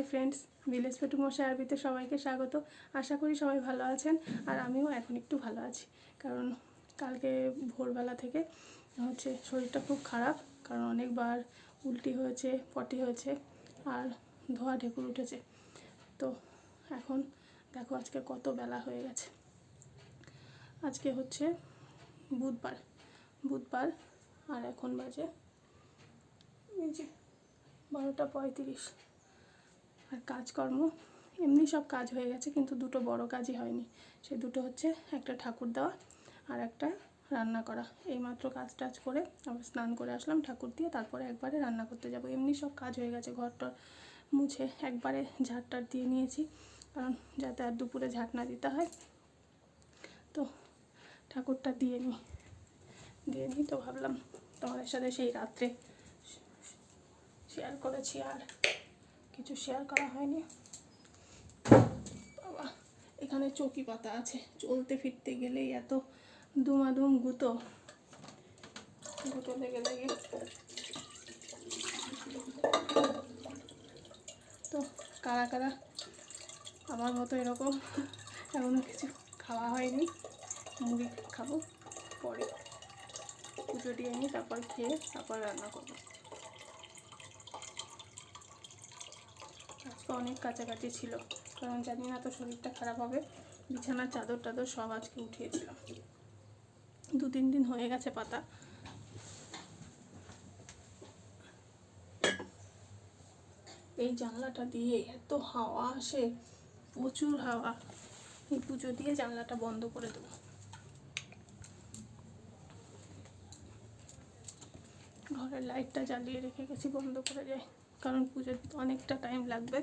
Hi friends, village পেটু মশাই আরবিতে সবাইকে স্বাগত। আশা করি সবাই ভালো আছেন আর আমিও এখন একটু ভালো আছি। কারণ কালকে ভোরবেলা থেকে হচ্ছে শরীরটা খুব খারাপ, কারণ অনেকবার উল্টি হয়েছে, পটি হয়েছে আর ধোয়া ঢেকুর উঠেছে। তো এখন দেখো আজকে কত বেলা হয়ে গেছে। আজকে হচ্ছে বুধবার বুধবার আর এখন বাজে এই যে বারোটা পঁয়ত্রিশ। আর কাজকর্ম, এমনি সব কাজ হয়ে গেছে, কিন্তু দুটো বড় কাজই হয়নি। সে দুটো হচ্ছে একটা ঠাকুর দেওয়া আর একটা রান্না করা। এইমাত্র কাজ টাজ করে আবার স্নান করে আসলাম ঠাকুর দিয়ে, তারপরে একবারে রান্না করতে যাব। এমনি সব কাজ হয়ে গেছে ঘরটা মুছে একবারে ঝাড়টার দিয়ে নিয়েছি, কারণ যাতে আর দুপুরে ঝাঁট না দিতে হয়। তো ঠাকুরটা দিয়ে নিই দিয়ে নিই তো ভাবলাম তোমাদের সাথে সেই রাত্রে শেয়ার করেছি আর কিছু শেয়ার করা হয়নি। বাবা, এখানে চৌকি পাতা আছে। চলতে ফিরতে গেলেই এত দুমাদুম গুতো। গুতো লেগে লেগে তো কারা কারা? আমার মতো এরকম এখনও কিছু খাওয়া হয়নি। মুড়ি খাব, পরে পুজো দিয়ে নিই, তারপর খেয়ে তারপর রান্না করব। আজকে অনেক কাছাকাছি ছিল। কারণ জানি না তো শরীরটা খারাপ হবে। বিছানার চাদর টাদর সব আজকে উঠিয়েছিলাম দু তিন দিন হয়ে গেছে পাতা। এই জানলাটা দিয়ে এত হাওয়া আসে, প্রচুর হাওয়া। এই পুজো দিয়ে জানলাটা বন্ধ করে দেবো। ঘরের লাইটটা জ্বালিয়ে রেখে গেছি, বন্ধ করে যায় কারণ পুজো দিতে অনেকটা টাইম লাগবে।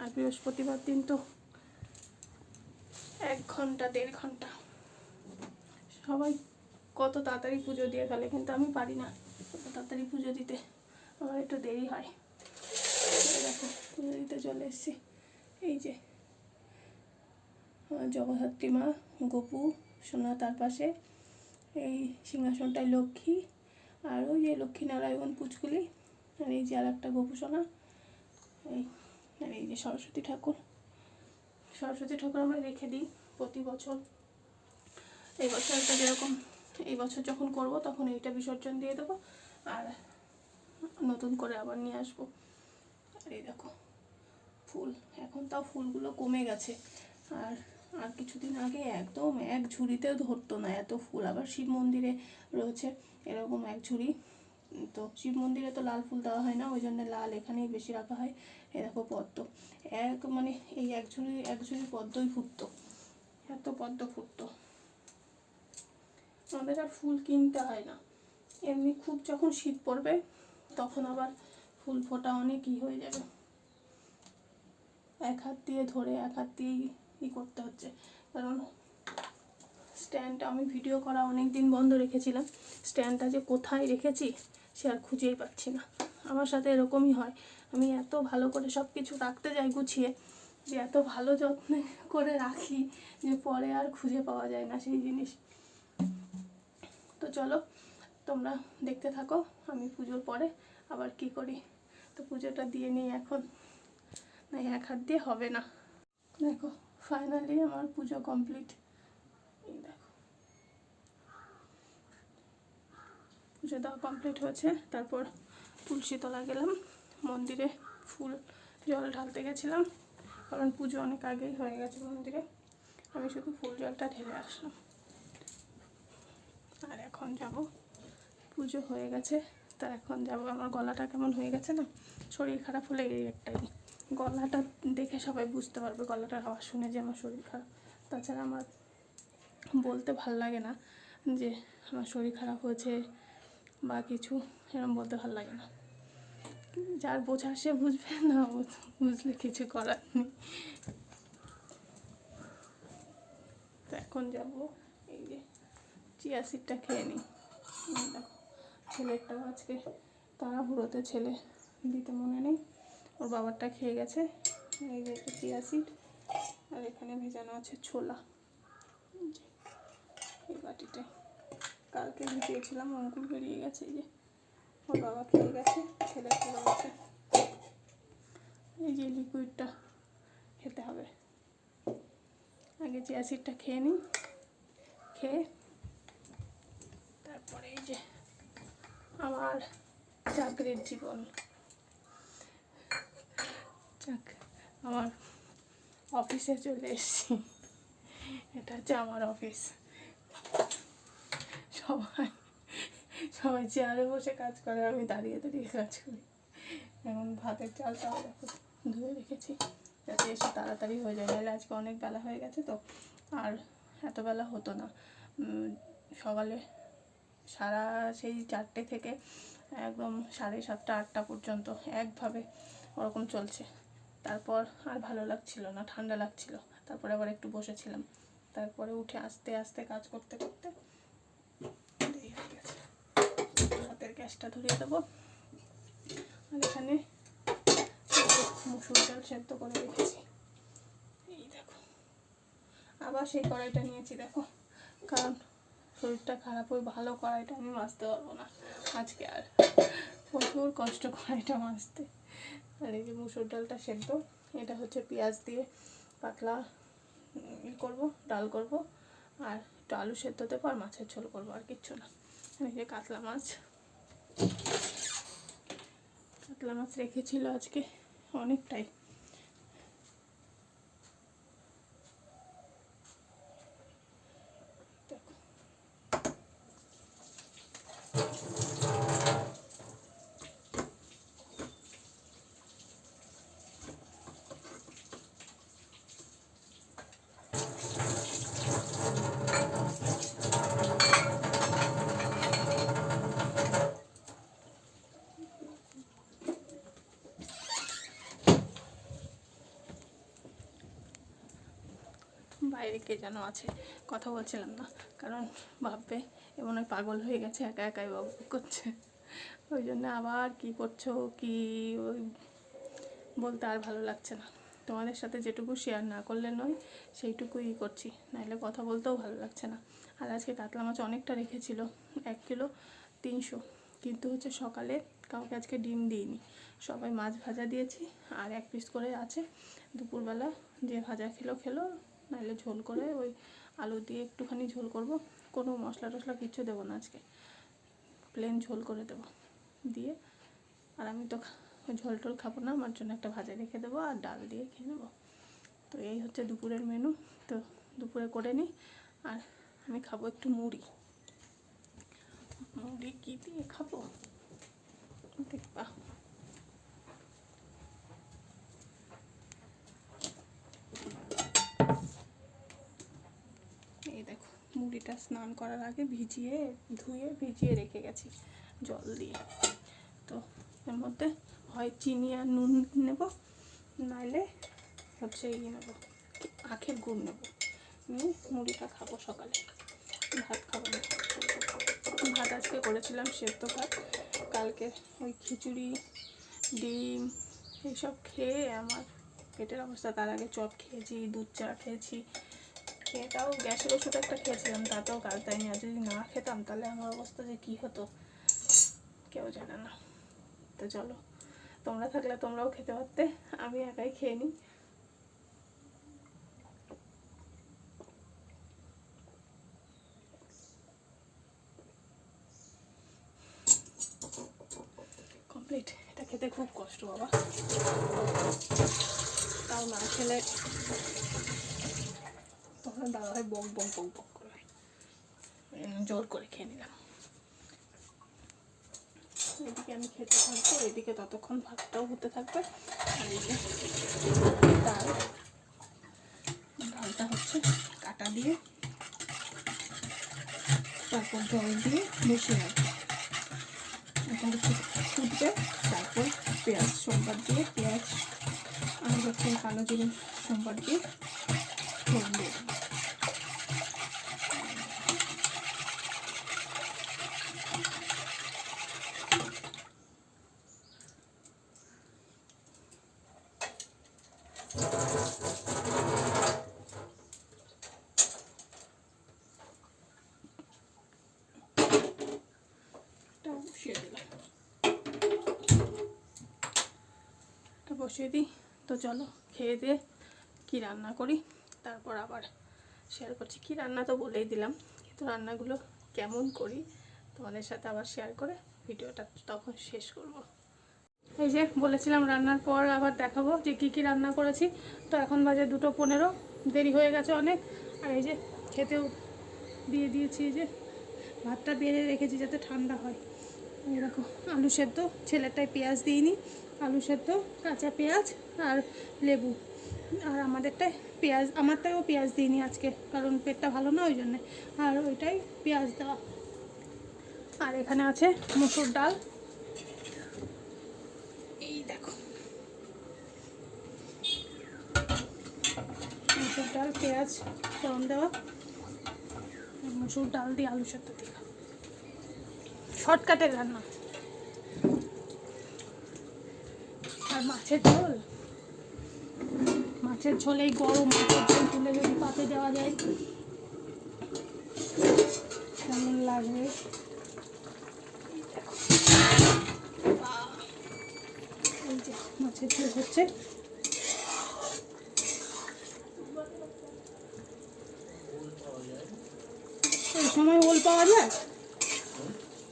আর বৃহস্পতিবার দিন তো এক ঘণ্টা, দেড় ঘণ্টা। সবাই কত তাড়াতাড়ি পুজো দিয়ে ফেলে, কিন্তু আমি পারি না কত তাড়াতাড়ি পুজো দিতে। আমার একটু দেরি হয়। দেখো, পুজো দিতে চলে এসেছি। এই যে জগদ্ধাত্রী মা, গোপু, সোনা তার পাশে। এই সিংহাসনটায় লক্ষ্মী, আর ওই যে লক্ষ্মীনারায়ণ পুচকুলি। আর এই যে আর একটা গোপুসোনা। এই, আর এই যে সরস্বতী ঠাকুর। সরস্বতী ঠাকুর আমরা রেখে দিই প্রতি বছর। এই বছরটা যেরকম, এই বছর যখন করব তখন এইটা বিসর্জন দিয়ে দেবো। আর নতুন করে আবার নিয়ে আসব। আর এই দেখো, ফুল। এখন তাও ফুলগুলো কমে গেছে। আর আর কিছুদিন আগে একদম এক ঝুড়িতেও ধরতো না এত ফুল। আবার শিব মন্দিরে রয়েছে এরকম এক ঝুড়ি। তো শিব মন্দিরে তো লাল ফুল দেওয়া হয় না, ওই জন্য লাল এখানেই বেশি রাখা হয়। এ দেখো পদ্ম। এক মানে এই এক ঝুড়ি এক ঝুড়ি পদ্মই ফুটতো। এত পদ্ম ফুটতো। আমাদের আর ফুল কিনতে হয় না। এমনি খুব যখন শীত পড়বে, তখন আবার ফুল ফোটা অনেক ই হয়ে যাবে। এক হাত দিয়ে ধরে, এক হাত দিয়েই ই করতে হচ্ছে। কারণ স্ট্যান্ডটা আমি ভিডিও করা অনেক দিন বন্ধ রেখেছিলাম। স্ট্যান্ডটা যে কোথায় রেখেছি সে আর খুঁজেই পাচ্ছি না। আমার সাথে এরকমই হয়। আমি এত ভালো করে সব কিছু রাখতে যাই গুছিয়ে, যে এত ভালো যত্নে করে রাখি যে পরে আর খুঁজে পাওয়া যায় না সেই জিনিস। তো চলো, তোমরা দেখতে থাকো, আমি পুজোর পরে আবার কি করি? তো পুজোটা দিয়ে নিই এখন। না, এক হাত দিয়ে হবে না। দেখো ফাইনালি আমার পুজো কমপ্লিট এই দেখো পুজো দেওয়া কমপ্লিট হয়েছে। তারপর তুলসী তলা গেলাম। মন্দিরে ফুল, জল ঢালতে গেছিলাম। কারণ পুজো অনেক আগেই হয়ে গেছে মন্দিরে। আমি শুধু ফুল জলটা ঢেলে আসলাম। আর এখন যাব। পুজো হয়ে গেছে। তা এখন যাব। আমার গলাটা কেমন হয়ে গেছে না? শরীর খারাপ হলে এই একটাই। গলাটা দেখে সবাই বুঝতে পারবে, গলাটার আওয়াজ শুনে যে আমার শরীর খারাপ। তাছাড়া আমার বলতে ভালো লাগে না যে আমার শরীর খারাপ হয়েছে। বা কিছু এরকম বলতে ভালো লাগে না। যার বোঝার সে বুঝবে না বুঝলে কিছু করার নেই। তো এখন যাব এই যে চিয়া সিডটা খেয়ে নিই। দেখো ছেলেরটাও আজকে তাড়াহুড়োতে ছেলে দিতে মনে নেই। ওর বাবারটা খেয়ে গেছে। এই যে একটা চিয়া সিড আর এখানে ভেজানো আছে ছোলা। এই যে, এই বাটিতে কালকে ভিজিয়েছিলাম অঙ্কুর বেরিয়ে গেছে যে ওর বাবা খেয়ে গেছে, ছেলে খেয়ে গেছে। এই যে লিকুইডটা খেতে হবে। আগে যে অ্যাসিডটা খেয়ে নিই, খেয়ে তারপরে এই যে আমার চাকরির জীবন। চাক আমার অফিসে চলে এসেছি। এটা হচ্ছে আমার অফিস সবাই সবাই চেয়ারে বসে কাজ করে, আমি দাঁড়িয়ে দাঁড়িয়ে কাজ করি। এখন ভাতের চালটাও দেখো ধুয়ে রেখেছি, যাতে এসে তাড়াতাড়ি হয়ে যায়। নাহলে আজকে অনেক বেলা হয়ে গেছে তো, আর এত বেলা হতো না। সকালে সারা সেই চারটে থেকে একদম সাড়ে সাতটা, আটটা পর্যন্ত একভাবে ওরকম চলছে। তারপর আর ভালো লাগছিল না, ঠান্ডা লাগছিল। তারপরে আবার একটু বসেছিলাম। তারপরে উঠে আস্তে আস্তে কাজ করতে করতে দেরি হয়ে গেছে হাতের গ্যাসটা ধরিয়ে দেবো। আর এখানে মুসুর ডাল সেদ্ধ করে রেখেছি। এই দেখো। আবার সেই কড়াইটা নিয়েছি, দেখো। কারণ শরীরটা খারাপ ওই ভালো কড়াইটা আমি মাজতে পারব না। আজকে আর প্রচুর কষ্ট কড়াইটা মাজতে। আর এই যে মুসুর ডালটা সেদ্ধ, এটা হচ্ছে পেঁয়াজ দিয়ে পাতলা ই করব, ডাল করব। আর একটু আলু সেদ্ধ দেবো আর মাছের ঝোল করব আর কিচ্ছু না। এই যে কাতলা মাছ। কাতলা মাছ রেখেছিল আজকে অনেকটাই। বাইরে কে যেন আছে, কথা বলছিলাম না। কারণ ভাববে এমন পাগল হয়ে গেছে, একা একাই বক করছে। ওই জন্য আবার কি করছ, কি ওই বলতে আর ভালো লাগছে না। তোমাদের সাথে যেটুকু শেয়ার না করলে নয়, সেইটুকুই করছি। নাহলে কথা বলতেও ভালো লাগছে না। আর আজকে কাতলা মাছ অনেকটা রেখেছিল, এক কিলো তিনশো। কিন্তু হচ্ছে সকালে কাউকে আজকে ডিম দিইনি। সবাই মাছ ভাজা দিয়েছি, আর এক পিস করে আছে। দুপুরবেলা যে ভাজা খেলো খেলো। নাহলে ঝোল করে ওই আলু দিয়ে একটুখানি ঝোল করব। কোনো মশলা টশলা কিচ্ছু দেবো না আজকে। প্লেন ঝোল করে দেবো। দিয়ে আর আমি তো ঝোল টোল খাব না, আমার জন্য একটা ভাজা রেখে দেবো আর ডাল দিয়ে খেয়ে নেব। তো এই হচ্ছে দুপুরের মেনু তো দুপুরে করে নিই আর আমি খাব একটু মুড়ি। মুড়ি কী দিয়ে খাব? দেখবা এই দেখো মুড়িটা স্নান করার আগে ভিজিয়ে, ধুয়ে ভিজিয়ে রেখে গেছি জল দিয়ে। তো এর মধ্যে হয় চিনি আর নুন নেব, নাইলে হচ্ছে ইয়ে নেব, আখের গুড় নেব। নিয়ে মুড়িটা খাব সকালে। ভাত খাব না। ভাত আজকে করেছিলাম সেদ্ধ ভাত। কালকে ওই খিচুড়ি, ডিম, এইসব খেয়ে আমার পেটের অবস্থা। তার আগে চপ খেয়েছি, দুধ চা খেয়েছি। খেয়ে তাও গ্যাসের ওষুধ একটা খেয়েছিলাম, তাতেও কাজ দেয়নি আর যদি না খেতাম তাহলে আমার অবস্থা যে কী হতো, কেউ জানে না। তো চলো, তোমরা থাকলে তোমরাও খেতে পারতে, আমি একাই খেয়ে নিই। কমপ্লিট, এটা খেতে খুব কষ্ট বাবা। তাও না খেলে তখন দাদাভাই বক বক বক বক করে। জোর করে খেয়ে নিলাম। এদিকে আমি খেতে থাকব, এদিকে ততক্ষণ ভাতটাও হতে থাকবে। আর ডাল, ডালটা হচ্ছে কাটা দিয়ে তারপর জল দিয়ে বসিয়ে রাখব। ফুটবে, তারপর পেঁয়াজ, সোমবার দিয়ে পেঁয়াজ, আর হচ্ছে কালো জিরে সোমবার দিয়ে ফোড়ন দিয়ে দেবো। এটা বসিয়ে দিই। তো চলো খেয়ে দিয়ে কী রান্না করি? তারপর আবার শেয়ার করছি। কী রান্না তো বলেই দিলাম, কিন্তু রান্নাগুলো কেমন করি তোমাদের সাথে আবার শেয়ার করে ভিডিওটা তখন শেষ করব। এই যে বলেছিলাম রান্নার পর আবার দেখাবো যে কী কী রান্না করেছি। তো এখন বাজে দুটো পনেরো, দেরি হয়ে গেছে অনেক। আর এই যে খেতেও দিয়ে দিয়েছি এই যে ভাতটা বেড়ে রেখেছি যাতে ঠান্ডা হয়। এরকম আলু সেদ্ধ ছেলেরটায় পেঁয়াজ দিইনি। আলু সেদ্ধ, কাঁচা পেঁয়াজ আর লেবু। আর আমাদেরটায় পেঁয়াজ আমারটাও পেঁয়াজ দিইনি আজকে, কারণ পেটটা ভালো না ওই জন্যে। আর ওইটাই পেঁয়াজ দেওয়া। আর এখানে আছে মুসুর ডাল। এই দেখো। মুসুর ডাল, পেঁয়াজ, ফোড়ন দেওয়া। মুসুর ডাল দিয়ে আলু সেদ্ধ দিয়ে শর্টকাটের রান্না। আর মাছের ঝোল? মাছের ঝোল এই গরম, মাছের ঝোল তুলে যদি পাতে দেওয়া যায়। কেমন লাগবে? মাছের ঝোল হচ্ছে। এই সময় ওল পাওয়া যায়?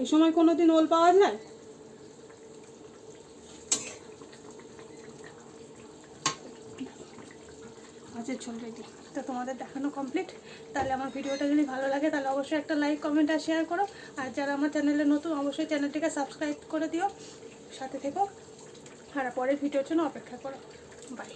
এই সময় কোনো দিন ওল পাওয়া যায়? মাছের ঝোল রেডি তো তোমাদের দেখানো কমপ্লিট তাহলে আমার ভিডিওটা যদি ভালো লাগে, তাহলে অবশ্যই একটা লাইক কমেন্ট আর শেয়ার করো। আর যারা আমার চ্যানেলে নতুন, অবশ্যই চ্যানেলটিকে সাবস্ক্রাইব করে দিও। সাথে থেকো। আর পরের ভিডিওর জন্য অপেক্ষা করো। বাই